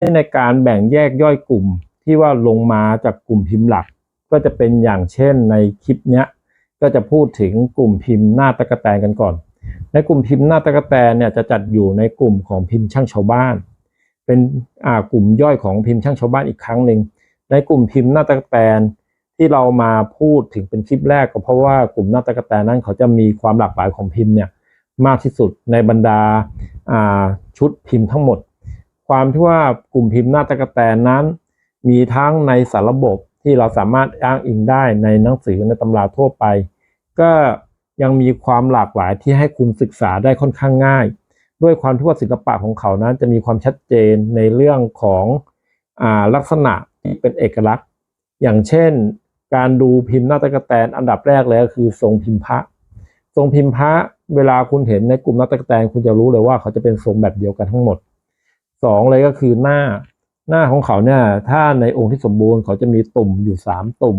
ในการแบ่งแยกย่อยกลุ่มที่ว่าลงมาจากกลุ่มพิมพ์หลัก ก็จะเป็นอย่างเช่นในคลิปเนี้ยก็จะพูดถึงกลุ่มพิมพ์หน้าตะกะแตนกันก่อน ในกลุ่มพิมพ์หน้าตะกะแตนเนี่ยจะจัดอยู่ในกลุ่มของพิมพ์ช่างชาวบ้าน เป็นอ่ากลุ่มย่อยของพิมพ์ช่างชาวบ้านอีกครั้งหนึ่งในกลุ่มพิมพ์หน้าตะกะแตนที่เรามาพูดถึงเป็นคลิปแรกก็เพราะว่ากลุ่มหน้าตะกะแตนนั้นเขาจะมีความหลากหลายของพิมพ์เนี่ยมากที่สุดในบรรดาอ่าชุดพิมพ์ทั้งหมด ความที่ว่ากลุ่มพิมพ์หน้าตะกะแตนนั้น มีทั้งในสารระบบที่เราสามารถอ้างอิงได้ในหนังสือในตำราทั่วไป ก็ยังมีความหลากหลายที่ให้คุณศึกษาได้ค่อนข้างง่าย ด้วยความที่ว่าศิลปะของเขานั้น จะมีความชัดเจนในเรื่องของอลักษณะที่เป็นเอกลักษณ์ อย่างเช่น การดูพิมพ์หน้าตะกะแตนอันดับแรกเลยก็คือทรงพิมพ์พระทรงพิมพ์พระเวลาคุณเห็นในกลุ่มน้าตะกะแตนคุณจะรู้เลยว่าเขาจะเป็นทรงแบบเดียวกันทั้งหมด สองเลยก็คือหน้าหน้าของเขาเนี่ยถ้าในองค์ที่สมบูรณ์เขาจะมีตุ่มอยู่สามตุ่ม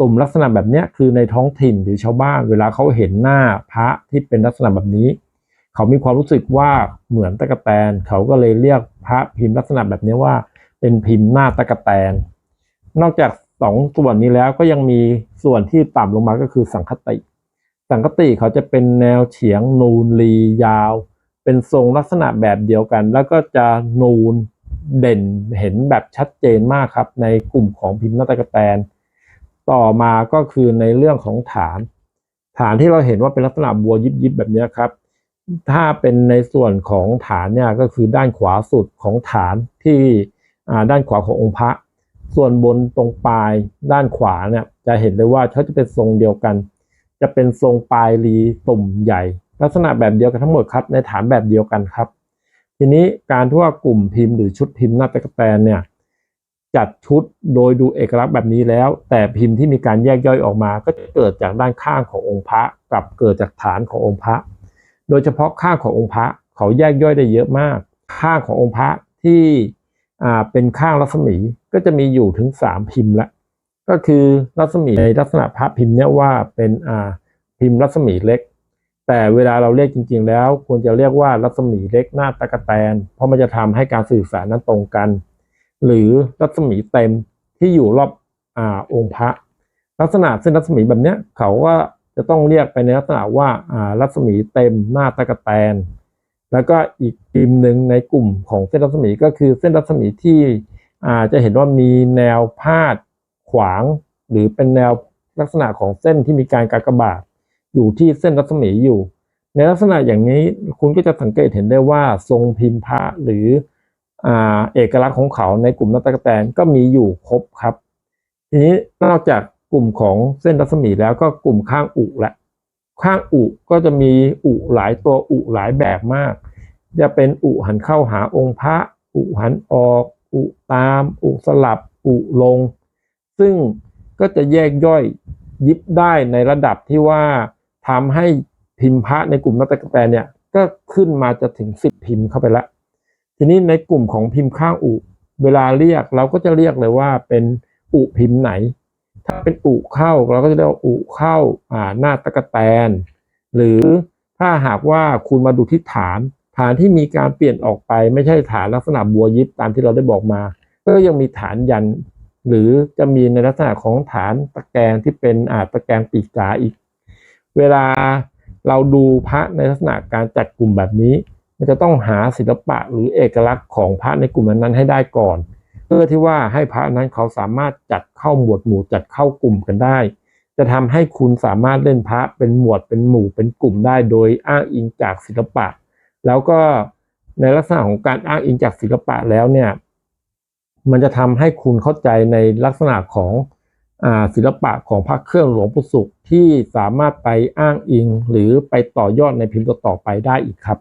ตุ่มลักษณะแบบเนี้ยคือในท้องถิ่นหรือชาวบ้าน เวลาเขาเห็นหน้าพระที่เป็นลักษณะแบบนี้ เขามีความรู้สึกว่าเหมือนตะกะแตน เขาก็เลยเรียกพระพิมพ์ลักษณะแบบนี้ว่า เป็นพิมพ์หน้าตะกะแตน นอกจากสองส่วนนี้แล้วก็ยังมีส่วนที่ต่ำลงมาก็คือสังคติ สังคติเขาจะเป็นแนวเฉียงนูนรียาว เป็นทรงลักษณะแบบเดียวกัน แล้วก็จะนูนเด่นเห็นแบบชัดเจนมากครับ ในกลุ่มของพิมพ์นาตะกะแตน ต่อมาก็คือในเรื่องของฐาน ฐานที่เราเห็นว่าเป็นลักษณะบัวยิบยิบแบบนี้ครับ ถ้าเป็นในส่วนของฐานเนี่ยก็คือด้านขวาสุดของฐานที่ด้านขวาขององค์พระ ส่วนบนตรงปลายด้านขวาเนี่ยจะเห็นเลยว่าเขาจะเป็นทรงเดียวกัน จะเป็นทรงปลายรีตุ่มใหญ่ ลักษณะแบบเดียวกันทั้งหมดครับ ในฐานแบบเดียวกันครับ ทีนี้การที่ว่ากลุ่มพิมพ์หรือชุดพิมพ์หน้าตะกแตนเนี่ยจัดชุดโดยดูเอกลักษณ์แบบนี้แล้ว แต่พิมพ์ที่มีการแยกย่อยออกมา ก็จะเกิดจากด้านข้างขององค์พระกับเกิดจากฐานขององค์พระ โดยเฉพาะข้างขององค์พระเขาแยกย่อยได้เยอะมาก ข้างขององค์พระที่อ่าเป็นข้างรัศมีก็จะมีอยู่ถึงสามพิมพ์ละก็คือรัศมีในลักษณะพระพิมพ์เนี่ยว่าเป็นอ่าพิมพ์รัศมีเล็ก แต่เวลาเราเรียกจริง ๆ แล้วควรจะเรียกว่ารัศมีเล็กหน้าตะกะแตน เพราะมันจะทำให้การสื่อสารนั้นตรงกัน หรือรัศมีเต็มที่อยู่รอบอ่าองค์พระ ลักษณะเส้นรัศมีแบบเนี้ยเขาก็จะต้องเรียกไปในลักษณะว่าอ่ารัศมีเต็มหน้าตะกะแตน แล้วก็อีกพิมพ์หนึ่งในกลุ่มของเส้นรัศมีก็คือเส้นรัศมีที่อ่าจะเห็นว่ามีแนวพาดขวาง หรือเป็นแนวลักษณะของเส้นที่มีการกากบาท อยู่ที่เส้นรัศมีอยู่ ในลักษณะอย่างนี้คุณก็จะสังเกตเห็นได้ว่าทรงพิมพ์พระหรืออเอกลักษณ์ของเขาในกลุ่มนัตตะกแตนก็มีอยู่ครบครับ ทีนี้นอกจากกลุ่มของเส้นรัศมีแล้วก็กลุ่มข้างอุและ ข้างอุก็จะมีอุหลายตัวอุหลายแบบมาก จะเป็นอุหันเข้าหาองค์พระ อุหันออก อุตาม อุสลับ อุลง ซึ่งก็จะแยกย่อยยิบได้ในระดับที่ว่า ทำให้พิมพ์พระในกลุ่มนัตตะกะแตนเนี่ยก็ขึ้นมาจะถึงสิบพิมพ์เข้าไปละ ทีนี้ในกลุ่มของพิมพ์ข้างอุเวลาเรียกเราก็จะเรียกเลยว่าเป็นอุพิมพ์ไหน ถ้าเป็นอุเข้าเราก็จะเรียกว่าอุเข้าอ่าหน้าตะกะแตน หรือถ้าหากว่าคุณมาดูที่ฐาน ฐานที่มีการเปลี่ยนออกไปไม่ใช่ฐานลักษณะบัวยิบตามที่เราได้บอกมา ก็ยังมีฐานยัน หรือจะมีในลักษณะของฐานตะแกรงที่เป็นอาตะแกรงปีกกาอีก เวลาเราดูพระในลักษณะการจัดกลุ่มแบบนี้ มันจะต้องหาศิลปะหรือเอกลักษณ์ของพระในกลุ่มนั้นให้ได้ก่อน เพื่อที่ว่าให้พระนั้นเขาสามารถจัดเข้าหมวดหมู่จัดเข้ากลุ่มกันได้ จะทำให้คุณสามารถเล่นพระเป็นหมวดเป็นหมู่เป็นกลุ่มได้ โดยอ้างอิงจากศิลปะ แล้วก็ในลักษณะของการอ้างอิงจากศิลปะแล้วเนี่ยมันจะทำให้คุณเข้าใจในลักษณะของ ศิลปะของพระเครื่องหลวงปู่ศุกร์ที่สามารถไปอ้างอิงหรือไปต่อยอดในพิมพ์ต่อไปได้อีกครับ